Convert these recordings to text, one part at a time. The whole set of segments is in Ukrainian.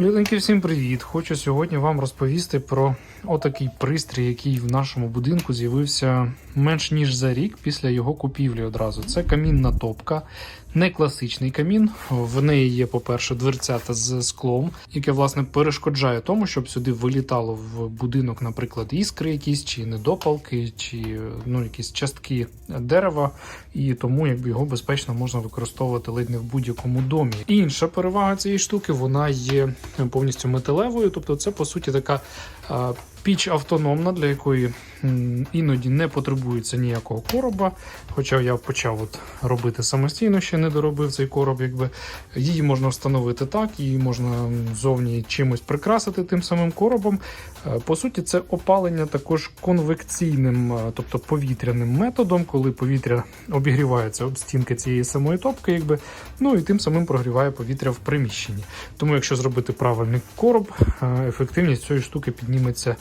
Люденьки, всім привіт! Хочу сьогодні вам розповісти про отакий пристрій, який в нашому будинку з'явився менш ніж за рік після його купівлі одразу. Це камінна топка, не класичний камін. В неї є, по-перше, дверцята з склом, яке власне перешкоджає тому, щоб сюди вилітало в будинок, наприклад, іскри якісь, чи недопалки, чи ну, якісь частки дерева, і тому якби його безпечно можна використовувати ледь не в будь-якому домі. Інша перевага цієї штуки вона є повністю металевою, тобто це по суті така піч автономна, для якої іноді не потребується ніякого короба. Хоча я почав от робити самостійно, ще не доробив цей короб. Якби її можна встановити так, її можна зовні чимось прикрасити тим самим коробом. Е, По суті, це опалення також конвекційним, е, тобто повітряним методом, коли повітря обігрівається об стінки цієї самої топки, якби ну і тим самим прогріває повітря в приміщенні. Тому, якщо зробити правильний короб, е, ефективність цієї штуки підніметься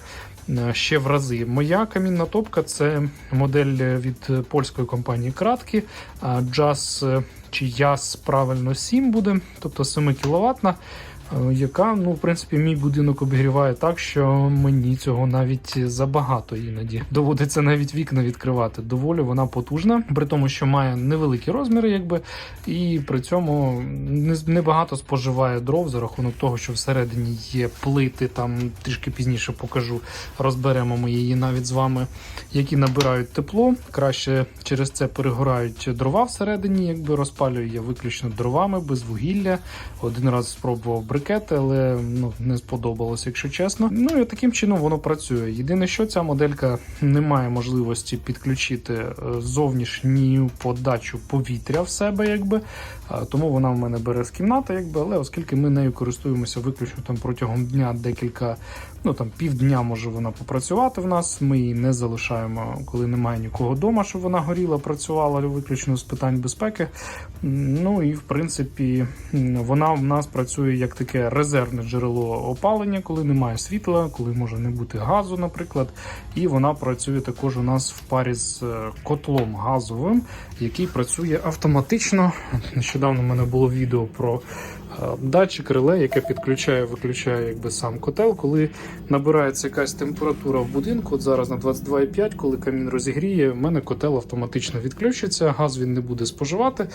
е, ще в рази. Моя камінна топка це модель від польської компанії Кратки, Jazz е, чи Jazz правильно 7 буде, тобто 7 кВт. Яка, ну, в принципі, мій будинок обігріває так, що мені цього навіть забагато іноді. Доводиться навіть вікна відкривати. Доволі вона потужна, при тому, що має невеликі розміри, якби, і при цьому небагато споживає дров за рахунок того, що всередині є плити, там трішки пізніше покажу, розберемо ми її навіть з вами, які набирають тепло. Краще через це перегорають дрова всередині, якби розпалюю я виключно дровами, без вугілля. Один раз спробував брикети, але ну, не сподобалося, якщо чесно. Ну і таким чином воно працює. Єдине, що ця моделька не має можливості підключити е, зовнішню подачу повітря в себе, якби. Тому вона в мене бере з кімнати, якби, але оскільки ми нею користуємося виключно там протягом дня декілька, ну там півдня може вона попрацювати в нас. Ми її не залишаємо, коли немає нікого вдома, щоб вона горіла, працювала виключно з питань безпеки. Ну і в принципі вона в нас працює як таке резервне джерело опалення, коли немає світла, коли може не бути газу, наприклад. І вона працює також у нас в парі з е, котлом газовим, який працює автоматично. Нещодавно в мене було відео про датчик реле, яке підключає, виключає якби сам котел, коли набирається якась температура в будинку. От зараз на 22,5, коли камін розігріє, в мене котел автоматично відключиться, газ він не буде споживати,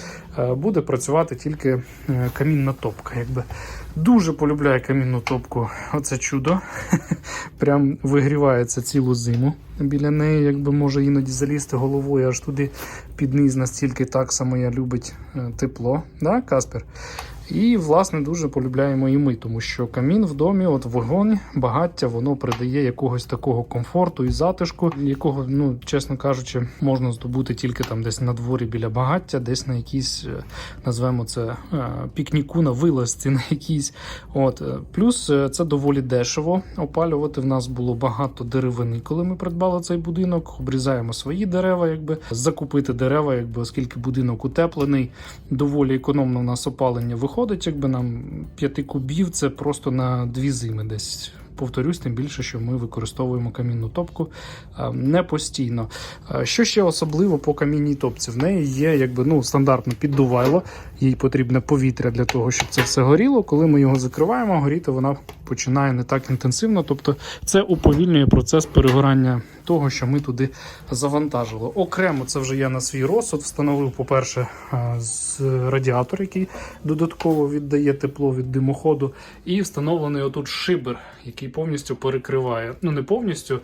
буде працювати тільки е, камінна топка. Якби дуже полюбляю камінну топку. Оце чудо. Прям вигрівається цілу зиму біля неї, якби може іноді залізти головою аж туди під низ, настільки так само я любить е, тепло, да, Каспер? І, власне, дуже полюбляємо і ми, тому що камін в домі, от вогонь, багаття, воно придає якогось такого комфорту і затишку, якого, ну, чесно кажучи, можна здобути тільки там десь на дворі біля багаття, десь на якійсь, е, назвемо це е, пікніку на вилазці, на якійсь. От. е, Плюс це доволі дешево опалювати. В нас було багато деревини, коли ми придбали цей будинок. Обрізаємо свої дерева, якби закупити дерева, якби оскільки будинок утеплений, доволі економно у нас опалення виходить, якби нам 5 кубів це просто на дві зими десь. Повторюсь, тим більше, що ми використовуємо камінну топку а, не постійно. Що ще особливо по камінній топці? В неї є якби ну стандартне піддувайло, їй потрібне повітря для того, щоб це все горіло. Коли ми його закриваємо, горіти вона починає не так інтенсивно. Тобто це уповільнює процес перегорання того, що ми туди завантажили. Окремо, це вже я на свій розсуд встановив, по-перше, з радіатор, який додатково віддає тепло від димоходу, і встановлений отут шибер, який повністю перекриває. Ну не повністю.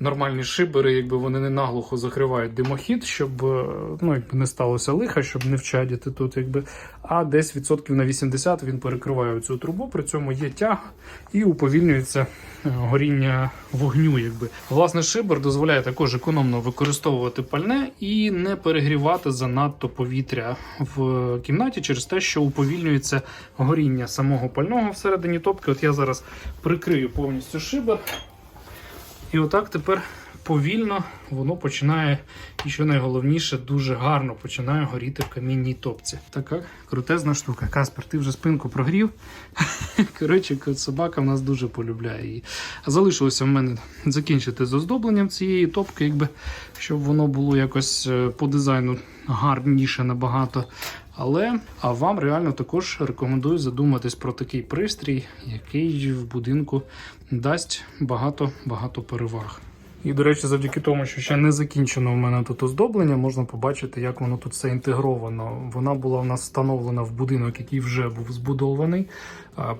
Нормальні шибери, якби вони не наглухо закривають димохід, щоб е, ну, якби не сталося лиха, щоб не вчадіти тут, якби. А десь відсотків на 80 він перекриває цю трубу, при цьому є тяг і уповільнюється е, горіння вогню. Якби. Власне, шибер дозволяє також економно використовувати пальне і не перегрівати занадто повітря в кімнаті через те, що уповільнюється горіння самого пального всередині топки. От я зараз прикрию повністю шибер. І отак тепер повільно воно починає, і що найголовніше, дуже гарно починає горіти в камінній топці. Така крутезна штука. Каспер, ти вже спинку прогрів. Коротше, собака в нас дуже полюбляє її. А залишилося в мене закінчити з оздобленням цієї топки, якби, щоб воно було якось е, по дизайну гарніше набагато. Але а вам реально також рекомендую задуматись про такий пристрій, який в будинку дасть багато багато переваг. І, до речі, завдяки тому, що ще не закінчено в мене тут оздоблення, можна побачити, як воно тут все інтегровано. Вона була у нас встановлена в будинок, який вже був збудований.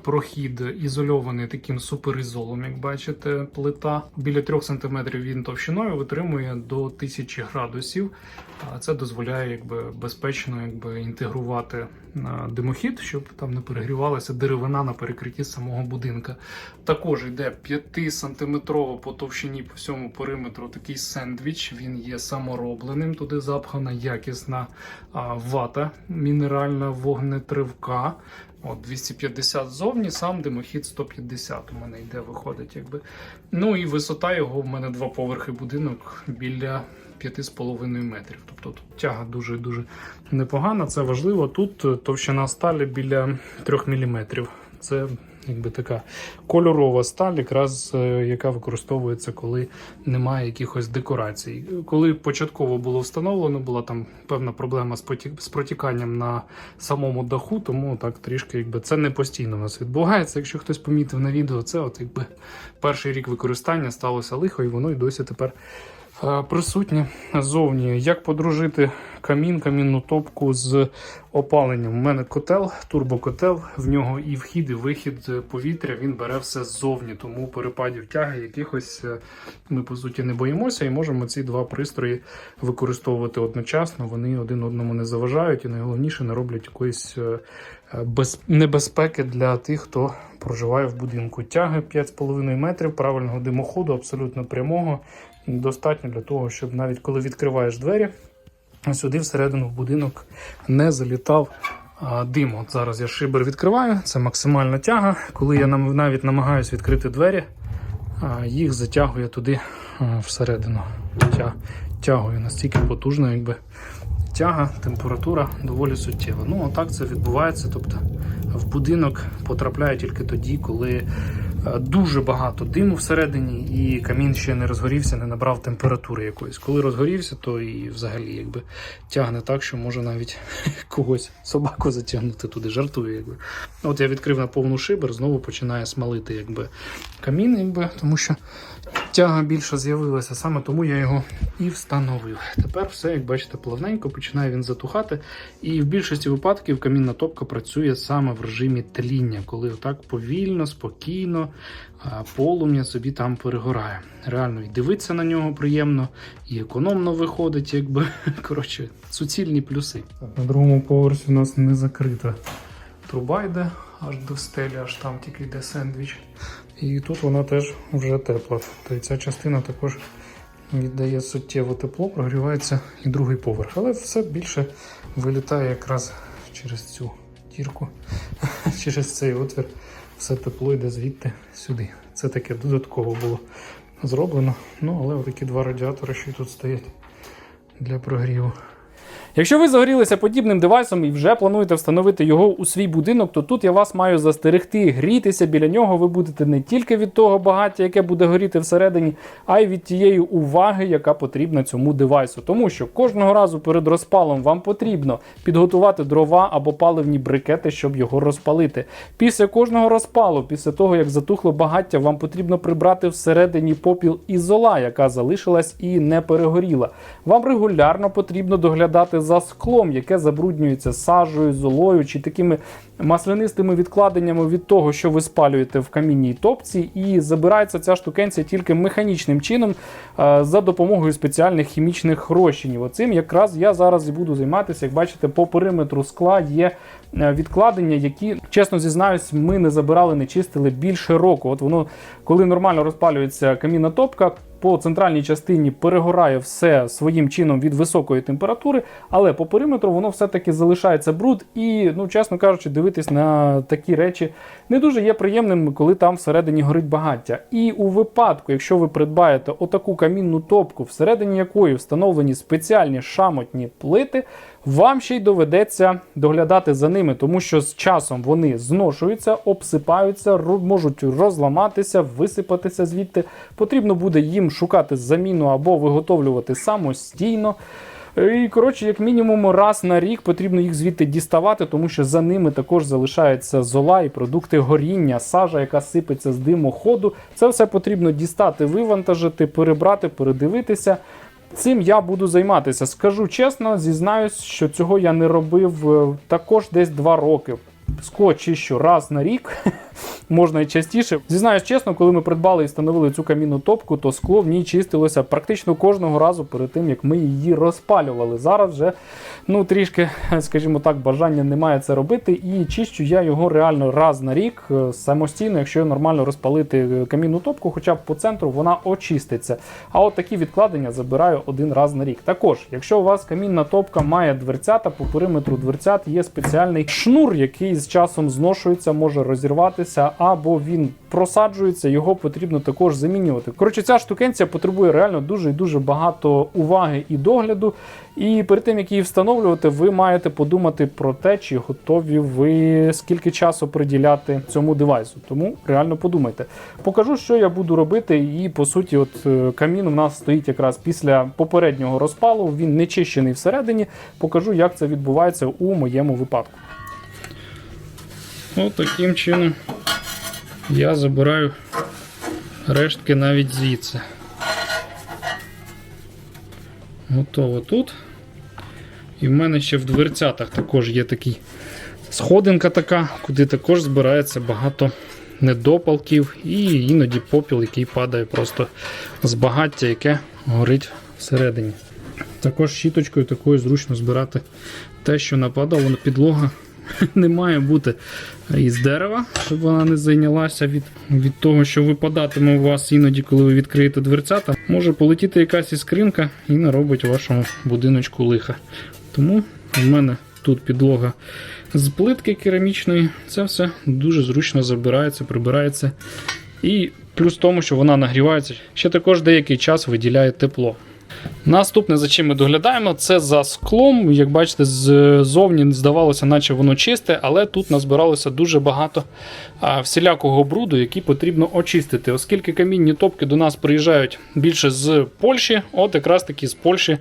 Прохід ізольований таким суперізолом, як бачите, плита. Біля 3 см він товщиною витримує до 1000 градусів. Це дозволяє якби, безпечно якби, інтегрувати димохід, щоб там не перегрівалася деревина на перекритті самого будинка. Також йде 5-сантиметрово по товщині по всьому периметру такий сендвіч. Він є саморобленим. Туди запхана якісна вата, мінеральна вогнетривка. От 250 ззовні, сам димохід 150 у мене йде, виходить, якби. Ну і висота його в мене два поверхи будинок біля 5,5 метрів. Тобто тут тяга дуже дуже непогана. Це важливо. Тут товщина сталі біля 3 мм. Це якби така кольорова сталь, якраз е, яка використовується, коли немає якихось декорацій. Коли початково було встановлено, була там певна проблема з протіканням на самому даху, тому так трішки якби це не постійно у нас відбувається. Якщо хтось помітив на відео, це от якби перший рік використання сталося лихо, і воно й досі тепер е, присутнє ззовні. Як подружити камін, камінну топку з опаленням? У мене котел, турбокотел, в нього і вхід, і вихід повітря. Він бере все ззовні, тому перепадів тяги якихось е, ми по суті не боїмося і можемо ці два пристрої використовувати одночасно. Вони один одному не заважають і найголовніше не роблять якоїсь е, е, без... небезпеки для тих, хто проживає в будинку. Тяги 5,5 метрів правильного димоходу, абсолютно прямого. Достатньо для того, щоб навіть коли відкриваєш двері, сюди всередину в будинок не залітав дим. От зараз я шибер відкриваю, це максимальна тяга. Коли я навіть намагаюся відкрити двері, їх затягує туди всередину. Тя, тягує настільки потужно, якби тяга, температура доволі суттєва. Ну, отак це відбувається. Тобто в будинок потрапляє тільки тоді, коли дуже багато диму всередині, і камін ще не розгорівся, не набрав температури якоїсь. Коли розгорівся, то і взагалі якби тягне так, що може навіть когось собаку затягнути туди, жартую. Якби. От я відкрив на повну шибер, знову починає смалити якби, камін, якби, тому що тяга більше з'явилася, саме тому я його і встановив. Тепер все, як бачите, плавненько починає він затухати. І в більшості випадків камінна топка працює саме в режимі тління, коли отак повільно, спокійно полум'я собі там перегорає. Реально і дивитися на нього приємно, і економно виходить, якби коротше, суцільні плюси. На другому поверсі у нас не закрита труба йде аж до стелі, аж там тільки йде сендвіч. І тут вона теж вже тепла. Тобто ця частина також віддає суттєво тепло, прогрівається і другий поверх. Але все більше вилітає якраз через цю дірку, через цей отвір. Все тепло йде звідти сюди. Це таке додатково було зроблено. Ну, але такі два радіатори, що тут стоять для прогріву. Якщо ви загорілися подібним девайсом і вже плануєте встановити його у свій будинок, то тут я вас маю застерегти. Грітися біля нього ви будете не тільки від того багаття, яке буде горіти всередині, а й від тієї уваги, яка потрібна цьому девайсу. Тому що кожного разу перед розпалом вам потрібно підготувати дрова або паливні брикети, щоб його розпалити. Після кожного розпалу, після того як затухло багаття, вам потрібно прибрати всередині попіл і зола, яка залишилась і не перегоріла. Вам регулярно потрібно доглядати за склом, яке забруднюється сажею, золою чи такими маслянистими відкладеннями від того, що ви спалюєте в камінній топці, і забирається ця штукенція тільки механічним чином е, за допомогою спеціальних хімічних розчинів. Оцим якраз я зараз і буду займатися. Як бачите, по периметру скла є відкладення, які, чесно зізнаюсь, ми не забирали, не чистили більше року. От воно, коли нормально розпалюється камінна топка, по центральній частині перегорає все своїм чином від високої температури, але по периметру воно все-таки залишається бруд, і, ну, чесно кажучи, дивитись на такі речі не дуже є приємним, коли там всередині горить багаття. І у випадку, якщо ви придбаєте отаку камінну топку, всередині якої встановлені спеціальні шамотні плити, вам ще й доведеться доглядати за ними, тому що з часом вони зношуються, обсипаються, можуть розламатися, висипатися звідти. Потрібно буде їм шукати заміну або виготовлювати самостійно. І коротше, як мінімум, раз на рік потрібно їх звідти діставати, тому що за ними також залишається зола і продукти горіння, сажа, яка сипеться з димоходу. Це все потрібно дістати, вивантажити, перебрати, передивитися. Цим я буду займатися. Скажу чесно, зізнаюсь, що цього я не робив е, також десь два роки. Скло що раз на рік, можна і частіше. Зізнаюсь чесно, коли ми придбали і встановили цю камінну топку, то скло в ній чистилося практично кожного разу перед тим, як ми її розпалювали. Зараз вже ну трішки, скажімо так, бажання немає це робити. І чищу я його реально раз на рік е, самостійно, якщо нормально розпалити е, камінну топку, хоча б по центру вона очиститься. А от такі відкладення забираю один раз на рік. Також, якщо у вас камінна топка має дверцята, по периметру дверцят є спеціальний шнур, який з часом зношується, може розірватися, або він просаджується, його потрібно також замінювати. Коротше, ця штукенція потребує реально дуже і дуже багато уваги і догляду. І перед тим як її встановлювати, ви маєте подумати про те, чи готові ви скільки часу приділяти цьому девайсу. Тому реально подумайте. Покажу, що я буду робити. І по суті, от е, камін у нас стоїть якраз після попереднього розпалу. Він не чищений всередині. Покажу, як це відбувається у моєму випадку. От таким чином я забираю рештки навіть звідси. Готово тут. І в мене ще в дверцятах також є такий сходинка така, куди також збирається багато недопалків і іноді попіл, який падає просто з багаття, яке горить всередині. Також щіточкою такою зручно збирати те, що нападало на підлога. Не має бути із дерева, щоб вона не зайнялася від, від того, що випадатиме у вас іноді, коли ви відкриєте дверцята. Може полетіти якась іскринка і наробить вашому будиночку лиха. Тому в мене тут підлога з плитки керамічної. Це все дуже зручно забирається, прибирається. І плюс в тому, що вона нагрівається, ще також деякий час виділяє тепло. Наступне, за чим ми доглядаємо, це за склом. Як бачите, ззовні здавалося, наче воно чисте, але тут назбиралося дуже багато всілякого бруду, який потрібно очистити. Оскільки камінні топки до нас приїжджають більше з Польщі, от якраз таки з Польщі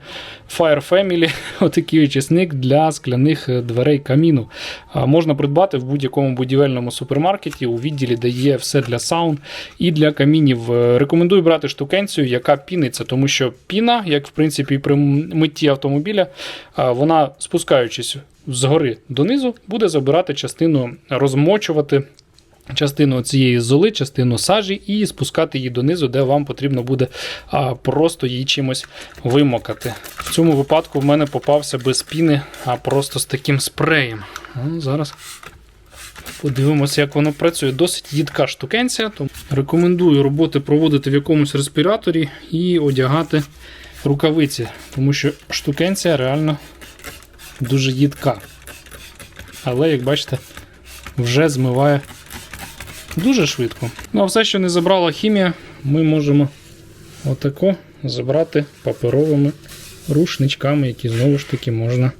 Fire Family, отакий очисник для скляних дверей каміну. Можна придбати в будь-якому будівельному супермаркеті у відділі, де є все для саун і для камінів. Рекомендую брати штукенцію, яка піниться, тому що піна, як в принципі при митті автомобіля, вона спускаючись згори донизу, буде забирати частину, розмочувати. Частину цієї золи, частину сажі, і спускати її донизу, де вам потрібно буде просто її чимось вимокати. В цьому випадку в мене попався без піни, а просто з таким спреєм. Ну, зараз подивимося, як воно працює. Досить їдка штукенція, тому рекомендую роботи проводити в якомусь респіраторі і одягати рукавиці, тому що штукенція реально дуже їдка. Але, як бачите, вже змиває дуже швидко. Ну а все, що не забрала хімія, ми можемо отако забрати паперовими рушничками, які знову ж таки можна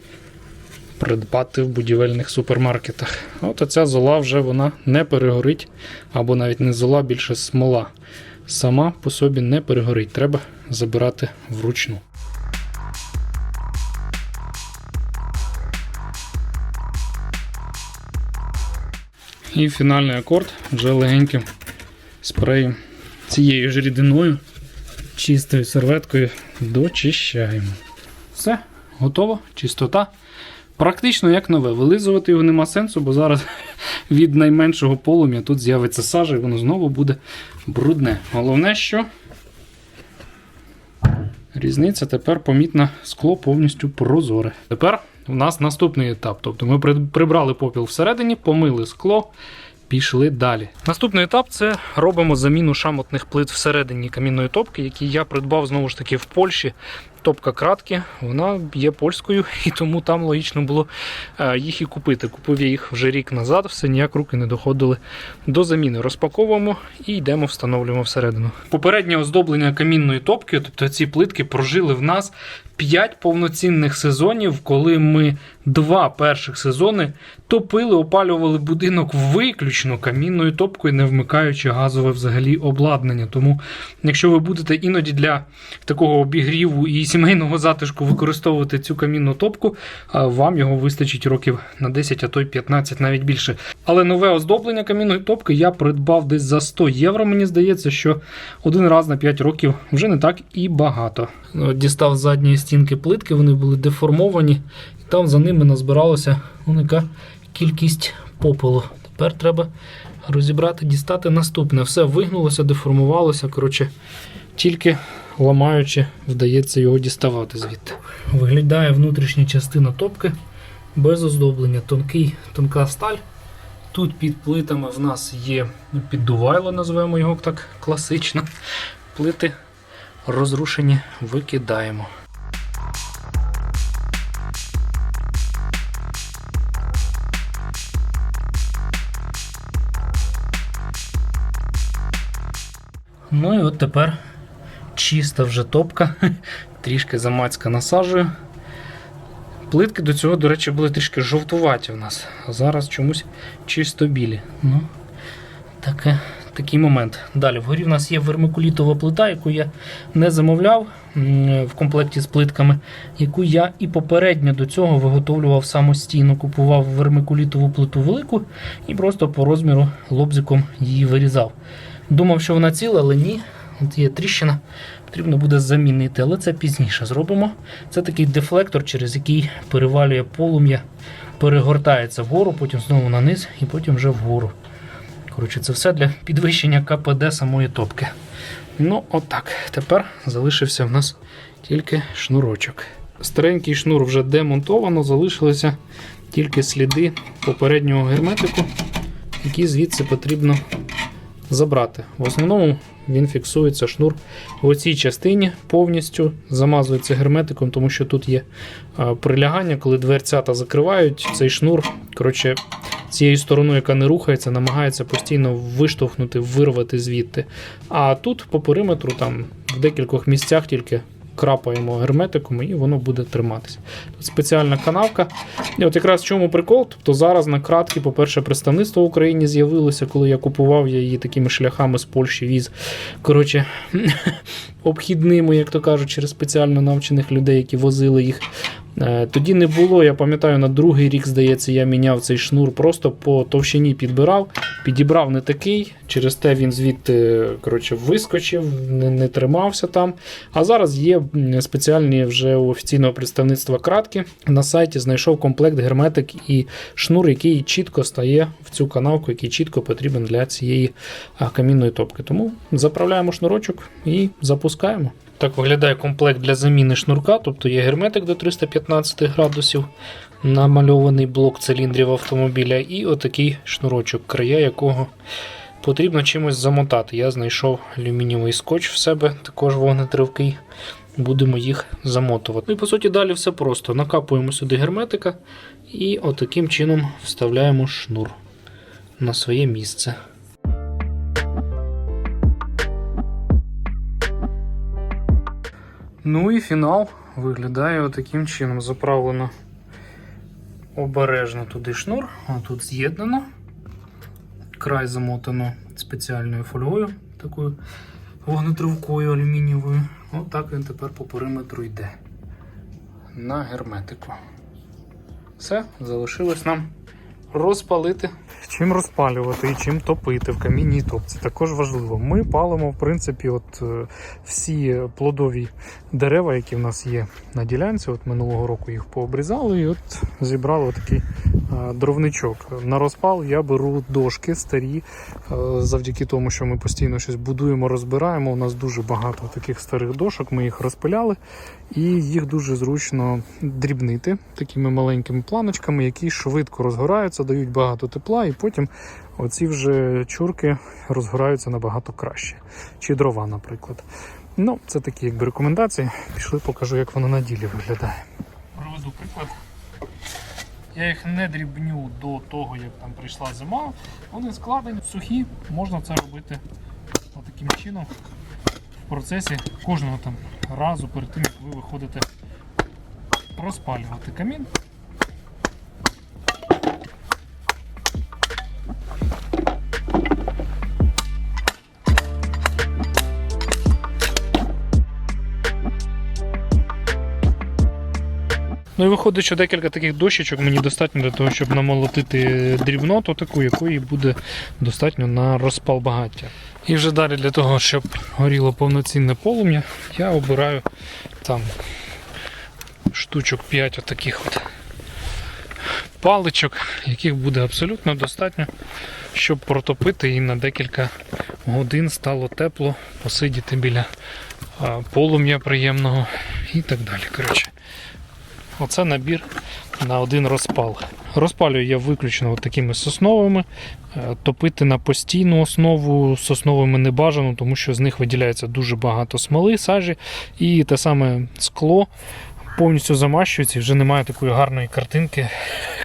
придбати в будівельних супермаркетах. От оця зола вже вона не перегорить, або навіть не зола, більше смола. Сама по собі не перегорить, треба забирати вручну. І фінальний акорд вже легеньким спреєм цією ж рідиною, чистою серветкою дочищаємо. Все, готово, чистота. Практично як нове. Вилизувати його нема сенсу, бо зараз від найменшого полум'я тут з'явиться сажа і воно знову буде брудне. Головне, що різниця тепер помітна, скло повністю прозоре. Тепер у нас наступний етап. Тобто ми при- прибрали попіл всередині, помили скло, пішли далі. Наступний етап це робимо заміну шамотних плит всередині камінної топки, які я придбав знову ж таки в Польщі. Топка кратки, вона є польською, і тому там логічно було е, їх і купити. Купив я їх вже рік назад, все ніяк руки не доходили до заміни. Розпаковуємо і йдемо, встановлюємо всередину. Попереднє оздоблення камінної топки, тобто ці плитки, прожили в нас 5 повноцінних сезонів, коли ми два перших сезони топили, опалювали будинок виключно камінною топкою, не вмикаючи газове взагалі обладнання. Тому, якщо ви будете іноді для такого обігріву і сімейного затишку використовувати цю камінну топку, вам його вистачить років на 10, а то й 15, навіть більше. Але нове оздоблення камінної топки я придбав десь за 100 євро. Мені здається, що один раз на 5 років вже не так і багато. Дістав з задньої стінки плитки, вони були деформовані, і там за ними назбиралася ну, кількість попелу. Тепер треба розібрати, дістати наступне. Все вигнулося, деформувалося. Коротше, тільки ламаючи, вдається його діставати звідти. Виглядає внутрішня частина топки без оздоблення. Тонкий, тонка сталь. Тут під плитами в нас є ну, піддувайло, називаємо його так класично. Плити розрушені викидаємо. Ну і от тепер чиста вже топка, трішки замацька насаджую. Плитки до цього, до речі, були трішки жовтуваті в нас, а зараз чомусь чисто білі. Ну, таке, такий момент. Далі, вгорі в нас є вермикулітова плита, яку я не замовляв в комплекті з плитками, яку я і попередньо до цього виготовлював самостійно. Купував вермикулітову плиту велику і просто по розміру лобзиком її вирізав. Думав, що вона ціла, але ні. От є тріщина, потрібно буде замінити, але це пізніше зробимо. Це такий дефлектор, через який перевалює полум'я, перегортається вгору, потім знову на низ і потім вже вгору. Коротше, це все для підвищення КПД самої топки. Ну, отак. Тепер залишився в нас тільки шнурочок. Старенький шнур вже демонтовано, залишилися тільки сліди попереднього герметику, які звідси потрібно забрати. В основному він фіксується шнур в цій частині повністю замазується герметиком, тому що тут є прилягання, коли дверцята закривають, цей шнур, коротше, цією стороною, яка не рухається, намагається постійно виштовхнути, вирвати звідти. А тут по периметру, там в декількох місцях тільки крапаємо герметиком і воно буде триматися. Тут спеціальна канавка. І от якраз в чому прикол? Тобто зараз на кратки, по-перше, представництво в Україні з'явилося, коли я купував я її такими шляхами з Польщі віз. Коротше, обхідними, як то кажуть, через спеціально навчених людей, які возили їх. Е, Тоді не було, я пам'ятаю, на другий рік, здається, я міняв цей шнур, просто по товщині підбирав, підібрав не такий, через те він звідти коротше, вискочив, не, не тримався там. А зараз є спеціальні вже у офіційного представництва кратки. На сайті знайшов комплект герметик і шнур, який чітко стає в цю канавку, який чітко потрібен для цієї камінної топки. Тому заправляємо шнурочок і запускаємо. Так виглядає комплект для заміни шнурка, тобто є герметик до 315 градусів, намальований блок циліндрів автомобіля, і отакий шнурочок, края якого потрібно чимось замотати. Я знайшов алюмінієвий скотч в себе, також вогнетривкий. Будемо їх замотувати. Ну і по суті далі все просто. Накапуємо сюди герметика і отаким чином вставляємо шнур на своє місце. Ну і фінал виглядає отаким чином. Заправлено обережно туди шнур, а тут з'єднано. Край замотано спеціальною фольгою, такою вогнетривкою алюмінієвою. Отак він тепер по периметру йде. На герметику. Все, залишилось нам розпалити. Чим розпалювати чим топити в камінній топці також важливо. Ми палимо, в принципі, от е, всі плодові дерева, які в нас є на ділянці. От минулого року їх пообрізали, і от зібрали такий дровничок. На розпал я беру дошки старі, е, завдяки тому, що ми постійно щось будуємо, розбираємо. У нас дуже багато таких старих дошок. Ми їх розпиляли, і їх дуже зручно дрібнити такими маленькими планочками, які швидко розгораються, дають багато тепла, і потім оці вже чурки розгораються набагато краще. Чи дрова, наприклад. Ну, це такі якби рекомендації. Пішли, покажу, як воно на ділі виглядає. Проведу приклад. Я їх не дрібню до того, як там прийшла зима. Вони складені, сухі, можна це робити таким чином в процесі кожного там разу перед тим, як ви виходите розпалювати камін. Ну і виходить, що декілька таких дощечок мені достатньо для того, щоб намолотити дрібноту таку, якої буде достатньо на розпал багаття. І вже далі для того, щоб горіло повноцінне полум'я, я обираю там штучок 5 отаких от паличок, яких буде абсолютно достатньо, щоб протопити і на декілька годин стало тепло, посидіти біля полум'я приємного і так далі. Коротше, оце набір на один розпал. Розпалюю я виключно такими сосновими. Е, Топити на постійну основу сосновими не бажано, тому що з них виділяється дуже багато смоли, сажі, і те саме скло повністю замащується і вже немає такої гарної картинки,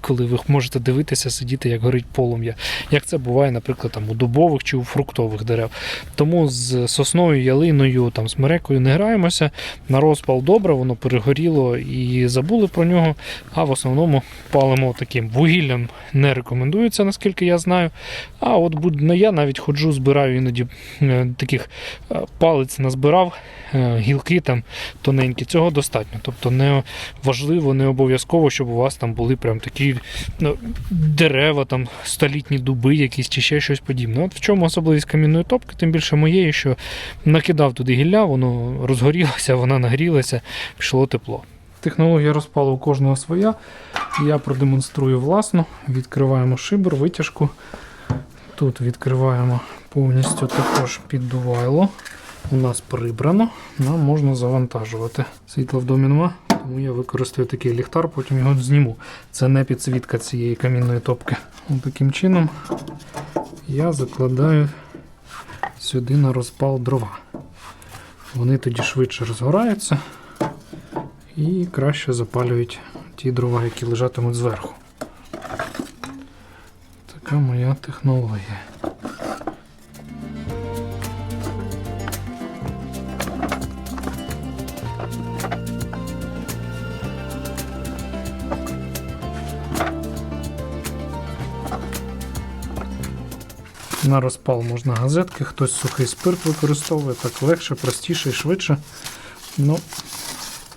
коли ви можете дивитися, сидіти, як горить полум'я. Як це буває, наприклад, там, у дубових чи у фруктових дерев. Тому з сосною, ялиною, там, смерекою не граємося. На розпал добре, воно перегоріло і забули про нього. А в основному палимо таким вугіллям не рекомендується, наскільки я знаю. А от ну, я навіть ходжу, збираю іноді е, таких е, палець назбирав, е, гілки там тоненькі. Цього достатньо. Тобто не важливо, не обов'язково, щоб у вас там були прям такі ну, дерева, там столітні дуби якісь чи ще щось подібне. От в чому особливість камінної топки, тим більше моєї, що накидав туди гілля, воно розгорілося, вона нагрілася, пішло тепло. Технологія розпалу у кожного своя. Я продемонструю власну. Відкриваємо шибер, витяжку. Тут відкриваємо повністю також піддувайло. У нас прибрано, нам можна завантажувати. Світла в домі нема, тому я використаю такий ліхтар, потім його зніму. Це не підсвітка цієї камінної топки. От таким чином я закладаю сюди на розпал дрова. Вони тоді швидше розгораються і краще запалюють ті дрова, які лежатимуть зверху. Така моя технологія. На розпал можна газетки, хтось сухий спирт використовує, так легше, простіше і швидше. Ну,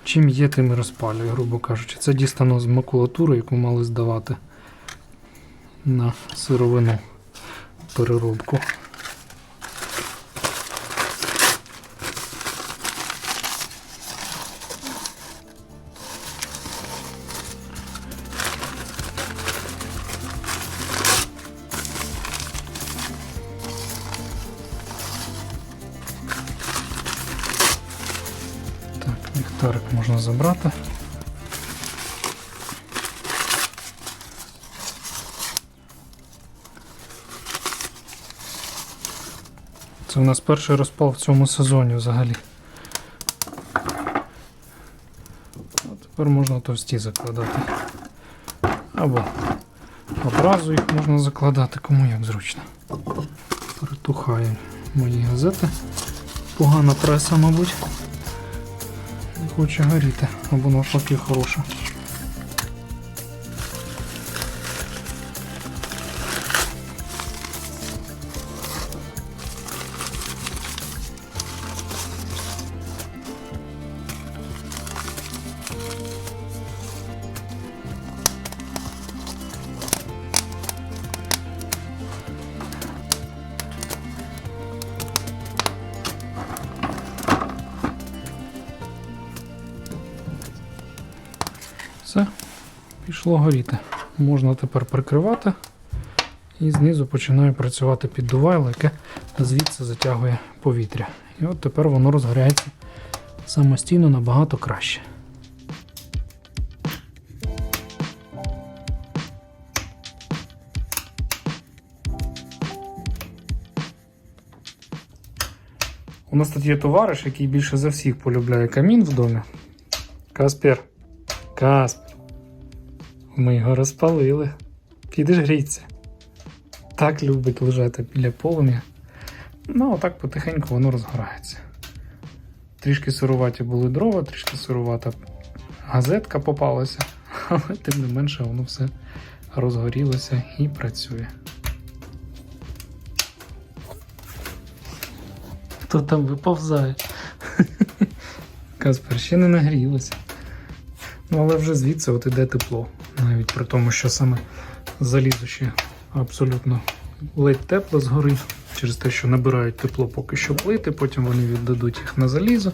чим є, тим і розпалює, грубо кажучи. Це дістано з макулатури, яку мали здавати на сировину переробку. Перший розпал в цьому сезоні взагалі. А тепер можна товсті закладати. Або одразу їх можна закладати, кому як зручно. Притухають мої газети. Погана преса, мабуть. Хоче горіти, або навпаки хороша. Пішло горіти. Можна тепер прикривати. І знизу починає працювати піддувайло, яке звідси затягує повітря. І от тепер воно розгоряється самостійно набагато краще. У нас тут є товариш, який більше за всіх полюбляє камін в домі. Каспер. Каспер. Ми його розпалили. Підеш гріться. Так любить лежати біля полум'я. Ну, отак потихеньку воно розгорається. Трішки сируваті були дрова, трішки сирувата газетка попалася, але тим не менше воно все розгорілося і працює. Хто там виповзає? Каспер ще не нагрілося. Ну, але вже звідси от іде тепло. Навіть при тому, що саме залізо ще абсолютно ледь тепло згори, через те, що набирають тепло поки що плити, потім вони віддадуть їх на залізо,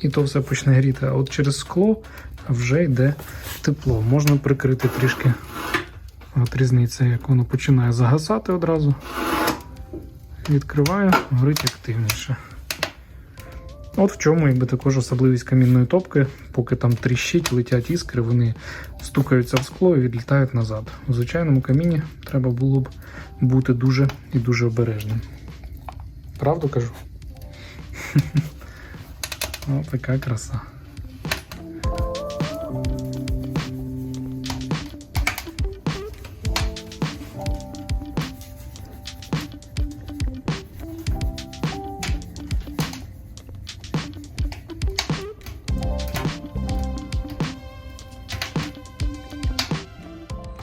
і то все почне гріти. А от через скло вже йде тепло. Можна прикрити трішки. От різниця, як воно починає загасати одразу. Відкриваю, горить активніше. От в чому якби також особливість камінної топки, поки там тріщить, летять іскри, вони стукаються в скло і відлітають назад. У звичайному каміні треба було б бути дуже і дуже обережним. Правду кажу? Ось така краса.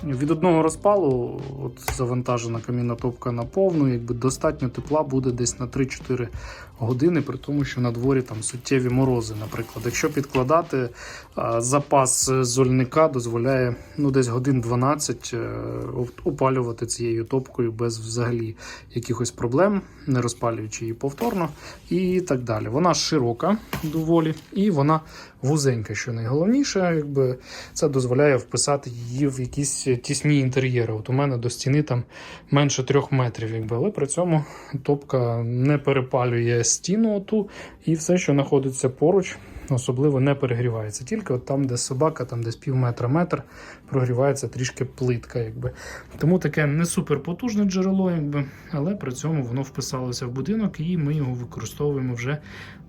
Від одного розпалу, от завантажена камінна топка на повну, якби достатньо тепла буде десь на 3-4 години, при тому, що на дворі там суттєві морози, наприклад. Якщо підкладати, запас зольника дозволяє ну, десь годин 12 е, опалювати цією топкою без взагалі якихось проблем, не розпалюючи її повторно і так далі. Вона широка доволі, і вона вузенька, що найголовніше, якби це дозволяє вписати її в якісь тісні інтер'єри. От у мене до стіни там менше трьох метрів, якби, але при цьому топка не перепалює стіну оту, і все, що знаходиться поруч, особливо не перегрівається. Тільки от там, де собака, там десь пів метра метр, прогрівається трішки плитка. Якби. Тому таке не супер потужне джерело, якби, але при цьому воно вписалося в будинок, і ми його використовуємо вже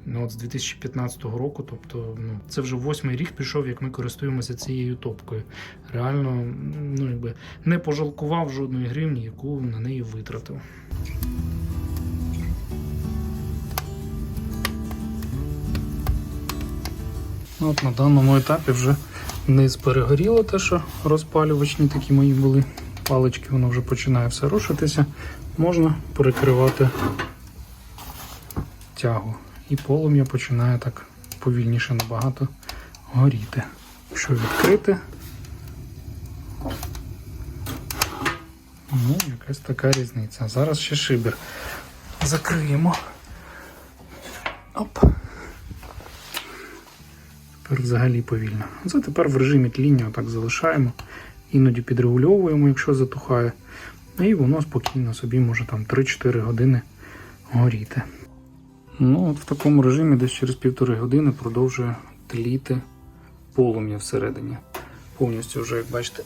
ну, от з 2015 року. Тобто, ну, це вже восьмий рік пішов, як ми користуємося цією топкою. Реально, ну, якби, не пожалкував жодної гривні, яку на неї витратив. От на даному етапі вже низ перегоріло те, що розпалювачні такі мої були палички, воно вже починає все рушитися. Можна перекривати тягу. І полум'я починає так повільніше набагато горіти. Якщо відкрити, ну, якась така різниця. Зараз ще шибер закриємо. Оп. Тепер взагалі повільно. Це тепер в режимі тління так залишаємо. Іноді підрегульовуємо, якщо затухає. І воно спокійно собі може там 3-4 години горіти. Ну, от в такому режимі десь через півтори години продовжує тліти полум'я всередині. Повністю вже, як бачите,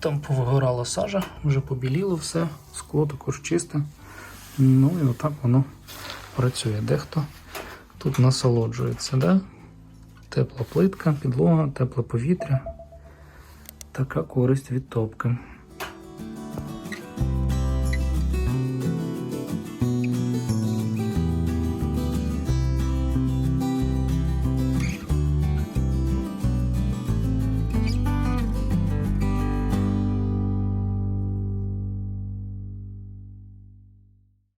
там повигорала сажа, вже побіліло все, скло також чисте. Ну і отак воно працює. Дехто тут насолоджується, да? Тепла плитка, підлога, тепле повітря. Така користь від топки.